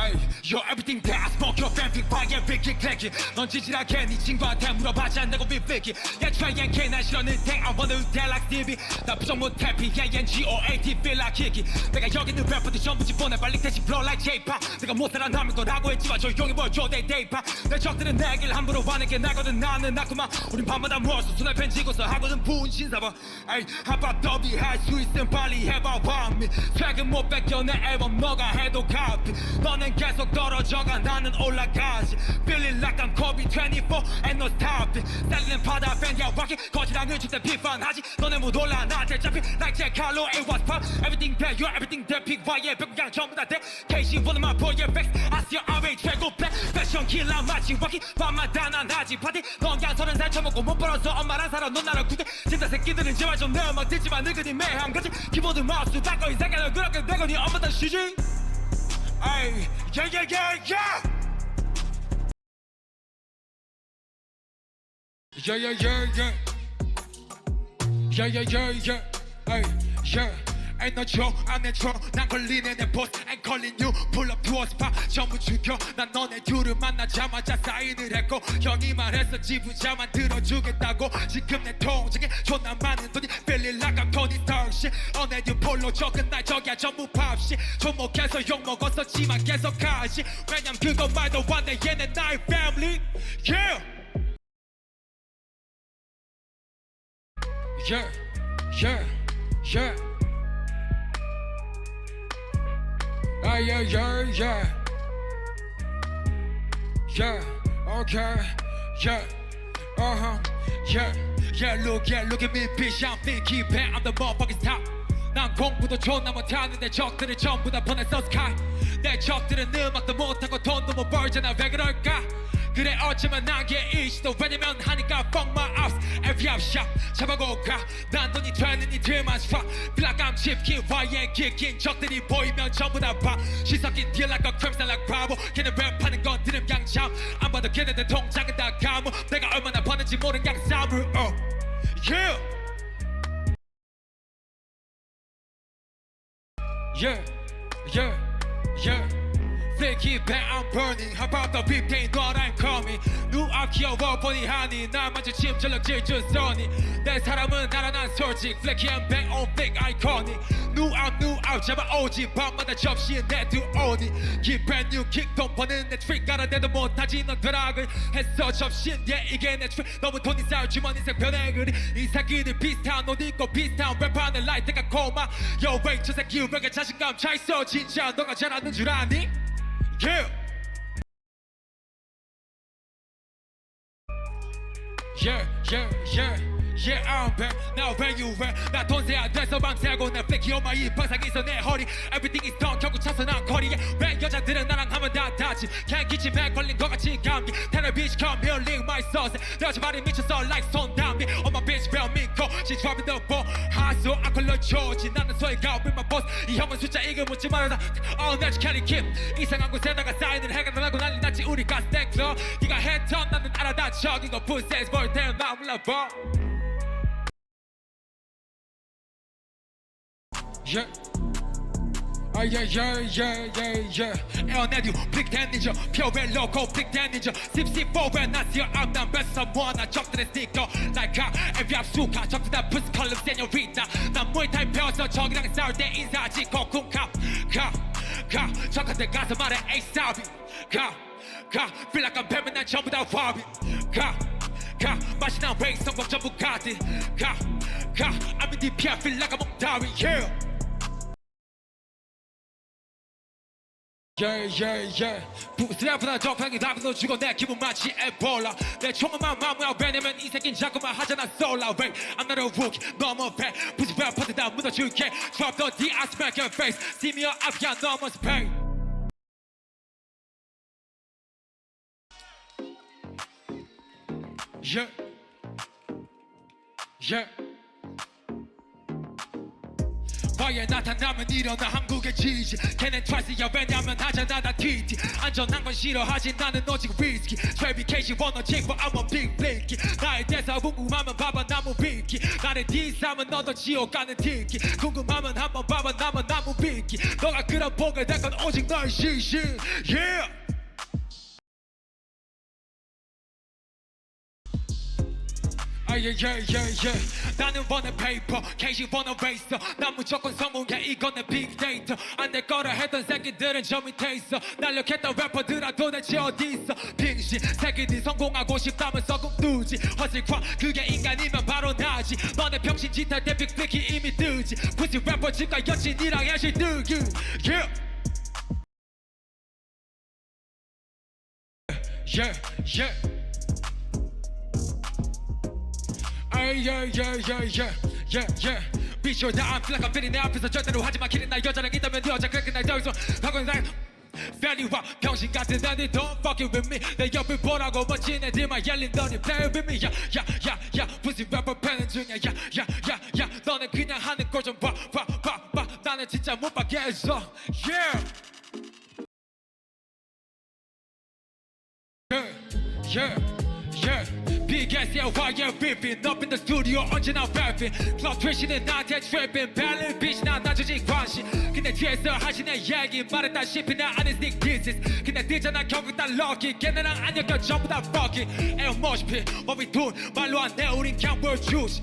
Ay, you're everything that I smoke your fanfic fire Vicky clicky 넌 지질하게 네 친구한테 물어봐지 않고 비비기. Yeah try and can 난 싫었는데 I wanna tell like Stevie. 나 부정 못해 P-A-N-G-O-A-T feel like kicky 내가 여기 있는 래퍼들 전부 집보내 빨리 대신 blow like J-pop. 내가 못 살아남을 거라고 했지만 조용히 보여줘 내 데이파 내 적들은 내길 함부로 하는 게 나거든 나는 나구만. 우린 밤마다 모여서 손에 펜지고서 하거든 부은 신사봐 에이 한바 더비 할 수 있음 빨리 해봐 밤이 최근 못 뺏겨 내 앨범 너가 해도 카피 너는 계속 떨어져가 나는 올라가지. Feeling like I'm Kobe 24 and no stopping 살리는 바다 밴드야 와키 거지랑을 줄때 비판하지. 너네 못 올라 나한테 잡히 like 제 칼로 it was pop. Everything that you're everything that big 와의 백구gang 전부 다돼. KC one of my vex I see your RA 최고 black. 패션 킬러 마치 와키 밤마다 난 하지 파티. 넌 그냥 서른 살 처먹고 못 벌어서 엄마랑 살아. 넌 나랑 구대 진짜 새끼들은 제발 좀내 음악 듣지만 늙은이 매한 가지. 키보드 마우스 닦고 이 새끼는 그렇게 되고 니 엄마 다 쉬지 Ay, yeah, yeah, yeah, yeah. Yeah, yeah, yeah, yeah. Yeah, yeah, yeah, yeah. Ay, yeah. Ain't no joke, the troll. 난 걸리네 내 boss. Ain't calling you. Pull up to a spot. 전부 죽여. 난 너네 둘을 만나자마자 사인을 했고 형이 말했어 지부자만 들어주겠다고. 지금 내 통장에 존나 많은 돈이 Tony Stark shit. 어내 뉴 폴로 적은 날 저기야 전부 팝 shit. 조목해서 욕 먹었었지만 계속 가지. 왜냐면 그거 말도 안돼 얘네 나의 family. Yeah. Yeah, yeah, yeah. Yeah, yeah, yeah. Yeah, okay, yeah, uh huh, yeah, yeah. Look, yeah, look at me, bitch. I'm thinking back, I'm the motherfucking top. 난 공부도 존나 못하는데 적들을 전부 다 보냈어 sky 내 적들은 음악도 못하고 돈도 못 벌잖아 왜 그럴까 그래 어쩌면 난게 이시도 왜냐면 하니까 fuck my ass every up shot 잡아고 가난 돈이 되는 이들만 like I'm chipkin YN kicking 적들이 보이면 전부 다봐 시석인 deal like a crimson like bravo 걔네 랩하는 건 들음 양참 안 봐도 걔네들 통장은 다 감어 내가 얼마나 버는지 모른 양싸움을 uh. yeah Yeah, yeah, yeah. It back, I'm burning. How about the beat, they know I'm coming. 누아 귀여워 보니 하니 나 마주침 전력 질주서니. 내 사람은 나란한 솔직 and bang on fake iconic. 누아 누아 잡아 오지? 밤마다 접시에 내두오니. Keep brand new kick 돈 버는 내 트릭 깔아내도 못하지. 넌 드락을 했어. 접신 yeah 이게 내 트릭 너무 돈이 쌓여 주머니 색 변해 그리. 이 새끼들 비슷한 옷 입고 비슷한 랩하는 라이트가 고마. Yo wait 저 새끼 왜 이렇게 자신감 차 있어. 진짜 너가 잘하는 줄 아니? Yeah Yeah, yeah, yeah, yeah, I'm back. Now where you at? 나 돈세야 돼서 밤새고 내 flicky on my 입 방상 있어 내 허리. Everything is done. 결국 차서 난 거리에. 왜 여자들은 나랑 하면 다 다치? can't 기침에 걸린 것 같이 감기. Bitch come here, lick my sauce. 내 여자 말이 미쳤어 like 손담비. On my bitch, bell 믿고. She dropping the ball. 하수 안 걸러줘지. 나는 소리가 with my boss. 이 형은 숫자 이거 묻지 말아라. Oh, 내 캐리 킴. 이상한 곳에다가 사인을 해가 달라고 난리 났지. 우리가 스택 플러. 네가 했던 나는 알아다 저기 거 풀세스 볼 때는 나 몰라봐. Yeah. Ah, yeah, yeah, yeah, yeah, yeah. 에어내류 빅텐 니저 표에 로고 빅텐 니저. 씹씹보에 나시어 암난 베스트 원나 적들의 스티커. 날가 에비 압수가 적들 다. 부스 컬럼 세뇨리타 난 무에타이 배워서 적이랑 싸울 때 인사하지. 코쿤카 가가. 적한테 가서 말해 에이사비. 가가. Feel like I'm 뱀은 난 전부 다 와비. 가가. 맛이 난 성공 전부 가디 가가. I'm in DP I feel like I'm on Dari yeah Yeah, yeah, yeah. 부스라프나 적당히 답도 주고 내 기분 마치 에볼라. 내 총음만 마무야 왜냐면 이 새끼는 자꾸만 하잖아 솔라. Wait, I'm not a rookie, 너무 배. 부스 래퍼들 다 묻어줄게. Drop the D, I smack your face. See me up, 야 너무 스페인. Yeah. Yeah. 바에 나타나면 일어나 한국의 지지 걔넨 트와이스야 왜냐면 하잖아 다 TT 안전한 건 싫어하지 나는 오직 위스키 트래비 케이시 원어 칭보 I'm a big blinky 나에 대해서 궁금하면 봐봐 나무 비키. 나를 디스하면 너도 지옥 가는 티키. 궁금하면 한번 봐봐 나만 나무 비키. 너가 그런 복을 될건 오직 너의 시시 yeah 예예예예 나는 원해 페이퍼 케이시 원어 레이서 난 무조건 성공해 이건 내 빅데이터 안 될 거라 했던 새끼들은 저 밑에 있어. 날력했던 래퍼들아 도대체 어디 있어? 빙신 새끼들 성공하고 싶다면 썩은 누지. 허슬狂 그게 인간이면 바로 나지. 너네 병신 짓할 때 빅빅이 이미 뜨지. 푸시 래퍼 집과 여친이랑 야실 뜨기. Yeah. Yeah yeah Ay, yeah, yeah, yeah, yeah, yeah, yeah. Sure that I'm feel like I'm fitting 내 앞에서 절대로 하지마 길은 나 여자랑 있다면 네 여자 그렇게 날 더이소 하고 날 Fairly와 병신 같은 애들 don't fuck it with me 내 옆을 보라고 멋진 애들만 열린 너니 play with me 야야야야 pussy rapper 패는 중이야 야야야야 너네 그냥 하는 걸좀봐봐봐봐 나는 진짜 못 받겠어 yeah yeah yeah yeah Big ass yeah why yeah ripping up in the studio 언제나 rapping club 트래시는 나한테 trapping 발른 bitch 나 놔주지 관심 근데 뒤에서 하시는 얘기 말했다시피 나 아는 sneak diss's 근데 뜨잖아 결국 다 lucky 걔네랑 안 엮여 전부 다 fucky 에어 moshpit what we doing 말로 안돼 우린 그냥 world juice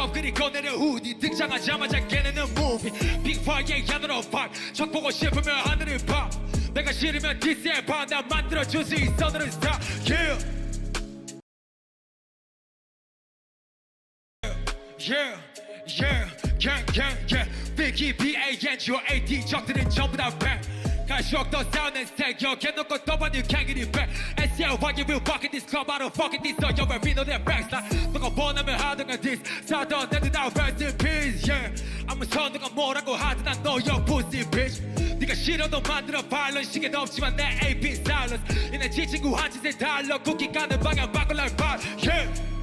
up 그리고 내려 후디 등장하자마자 걔네는 movie big fire 야너로 vibe 적 보고 싶으면 하늘을 봐 내가 싫으면 디스해 봐 나 만들어줄 수 있어 너는 star yeah Yeah, yeah, yeah, yeah, yeah. Biggie, B-A-N-G-O-A-D 적들은 전부 다 rap. 가시옥 더 싸우는 스택 여겨놓고 떠받는 캥기리 백 SL why you will walk in this club I don't fucking this so you're a their backs like 너가 원하면 하든가 this 사던 애들 다 rest in peace yeah 아무서 누가 뭐라고 하든 난 너your pussy bitch 네가 싫어도 만들어 violent 시계도 없지만 내 AP silence 이내 지 친구 한 짓에 달러 쿠키 가는 방향 바꿀 날 봐, yeah Yeah.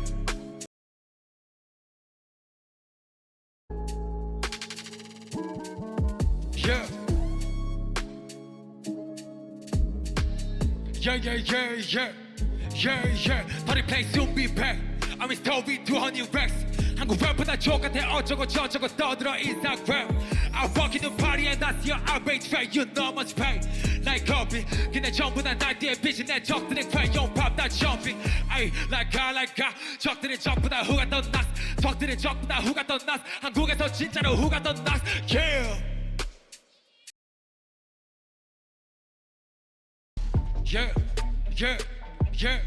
Yeah, yeah, yeah, yeah. Yeah, yeah. Party place soon be back. I'm in story 200 racks. 한국 랩보다 족같아 어쩌고 저쩌고 떠들어 인스타그램 I walk in the party and see your outrage track You know much pay Like coffee 근데 전부 다날 뒤에 비친 내 적들의 crayon pop 다 jumping Ay, like I, like I 적들의 적보다 후가 더 나스 적들의 적보다 후가 더 나스 한국에서 진짜로 후가 더 나스 Yeah Yeah, yeah, yeah,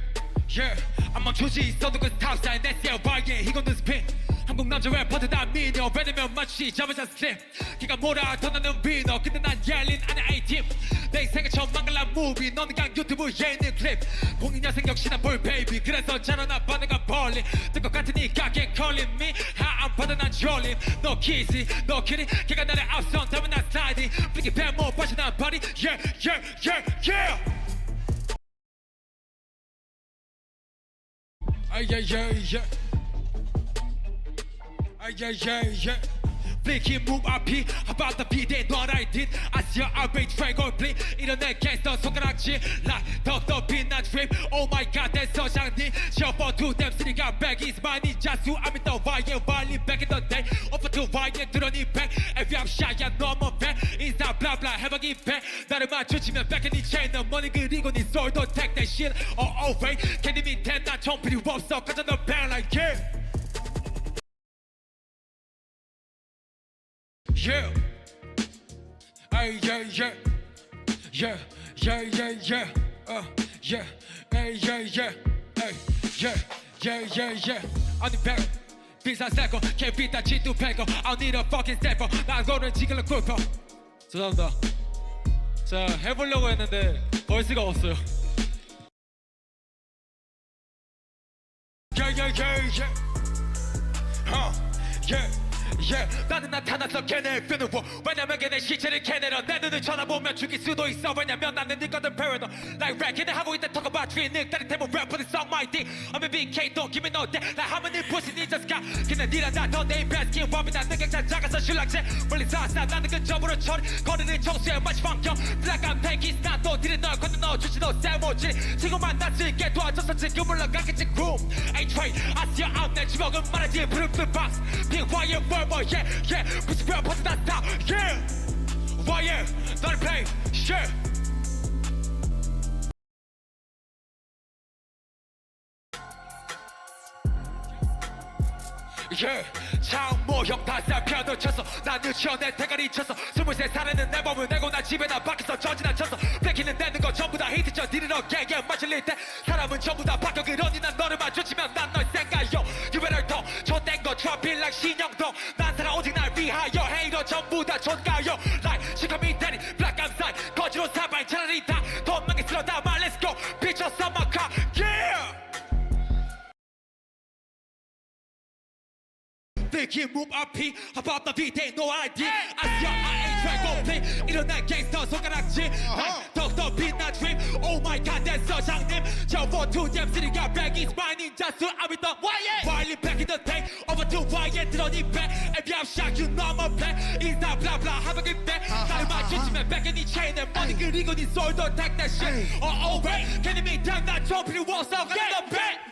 yeah. I'm 멈추지 있어도 그 탑사인 내 셀바에 이건 스핀 한국 남자 래퍼들 다 미녀. 왜냐면 마치 잡아자 스lim 걔가 뭐라 더 나는 비너 근데 난 옐린 안에 A팀 내 인생의 처음 망갈란 무비 너는 그냥 유튜브에 있는 클립 공인 여생 역시나 볼 베이비 그래서 자라나 반응가 벌린 뜰것 같으니까 can't calling me. 하안 받아 난 졸림. 너 키지 너 키리 걔가 나를 앞선 다음에 난 슬라이딩 플리기 뱀모 빠져난 party. Yeah yeah yeah yeah Ay, ay, ay, ay. Ay, ay, ay, ay. Blinky move RP about the beat they know what I did I see your outrage drag or blink 내 gangster 손가락질 like 더더 빛난 drip Oh my god that's 서장님 Shuffle to them city got back is my ninja suit I'm in the wire violin back in the day Open to wire 들어니 back Every I'm shy yeah no more back Insta blah blah 해방이 back 나를 마주치면 back in the chain 너 money 그리고 네 soul don't take that shit Oh oh wait candy 밑에 난총 필요 없어 가져 너 bang like yeah Yeah. Ay, yeah, yeah. Yeah, yeah, yeah, yeah. Uh, yeah. Hey, yeah, yeah. Hey, yeah, yeah, yeah, yeah. On the back. 비싼 새거 can't beat that cheat to pego I don't need a fucking stepper 나 너를 지킬러 굴퍼 죄송합니다 자 해보려고 했는데 벌스가 없어요 Yeah, yeah, yeah, yeah. Huh, yeah, Yeah, 나는 나타나서 걔네 끄는워 왜냐면 걔네 시체를 캐내려 내 눈을 쳐다보면 죽일 수도 있어. 왜냐면 나는 니거든 paranoid Like rap 걔네 하고 있다 talk about 테모 rap for the song my dick. I'm a BK don't give me no that Like how many pussy你 just got. 걔네 니랑 나더 name best 긴 범이 난 능력자 작아서 신랑제 멀리 사사 나는 근접으로 처리 거리를 청소해 마치 방경. Black and Peggy's 나또 니를 널 건너 넣어 주지도 쌤오지. 친구 만났을게 도와줘서 지금 올라가겠지 groom. A-Train 아시아 앞내 주먹은 말하지 브루크 박스 BY의 월버 yeah yeah. 부스별 퍼진다 stop yeah play shit yeah 장모형 다살 편도 쳤어 난 유치원에 대가리 쳤어 스물세 살에는 내 몸을 내고 난 집에 나 밖에서 전진한 쳤어 뺏기는 데는 거 전부 다 히트 쳐 디르러 개개 맞을릴 때 사람은 전부 다 바뀌어. 그러니 난 너를 마주치면 난 전부 다 촌가요 Like 시커미 대리 black I'm side 거지로 사발 차라리 다돈 많게 쓸어 담아 Let's go bitch on summer car yeah Thinking move RP about the beat ain't no idea I see I ain't play 일어난 gangster 손가락질 더욱더 빛나 dream Oh my god that's a 장님 저 for two damn city got back is my ninja so I'm with the YA Wiley back in the day over to YA 들어니 back If I'm shocked you know I'm a black 인사 blah blah 하박을 back 나를 맞추시면 back in the chain 내 머리 그리고 네 솔도 take that shit Oh oh wait 괜히 밑에 나좀 필요 없어 가는 the back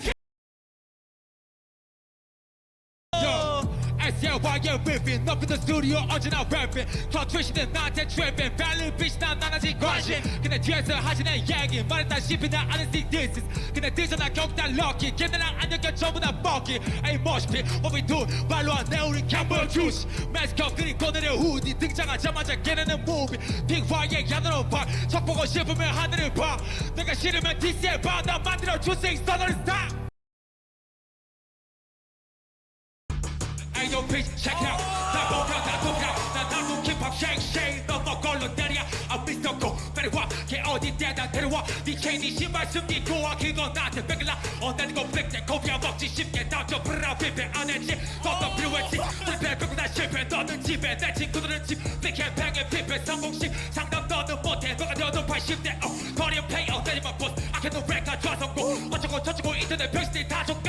SLY의 riffing up in the studio 언제나 rapping. 더 트위시는 나한테 tripping 발리 bitch 난 나나지 관심. 근데 뒤에서 하시는 얘기 말했다시피 나 아는 see this is. 근데 뒤져나 다 lucky. 걔네랑 안 엮여 전부 다 Ain't mosh pit what we do? 말로 안내 우리 캠버 주스 마스크 그리고 내려 후디 등장하자마자 걔네는 movie. 빅 Y의 야너로 봐적 보고 싶으면 하늘을 봐. 내가 싫으면 디스해봐 나 만들어 주생 선을 stop Bitch, check it out. 나 보면 나 동감, 나 나도 힙합 shake shake. 너너 걸로 때려, I'm Mr. Go. 빨리 와, 걔 어디 때다 데려와. 네 체인, 네 신발 숨기고 와. 그거 나한테 뺏길라. 언제는 거 뺏대, 고비야 먹지 쉽게. 다저 프라 비벼 안 했지. 더더 필요했지. 실패, 그거 다 실패. 너는 집에, 내 친구들은 집. 빅해, 팽해, 피폐, 성공식. 상담 너는 못해. 너가 되어도 80대. 어, 버리면 페이 어, 때리면 보스. 아껴도 랩가 좌성공. 어쩌고 저쩌고 인터넷 별시들 다 맞고.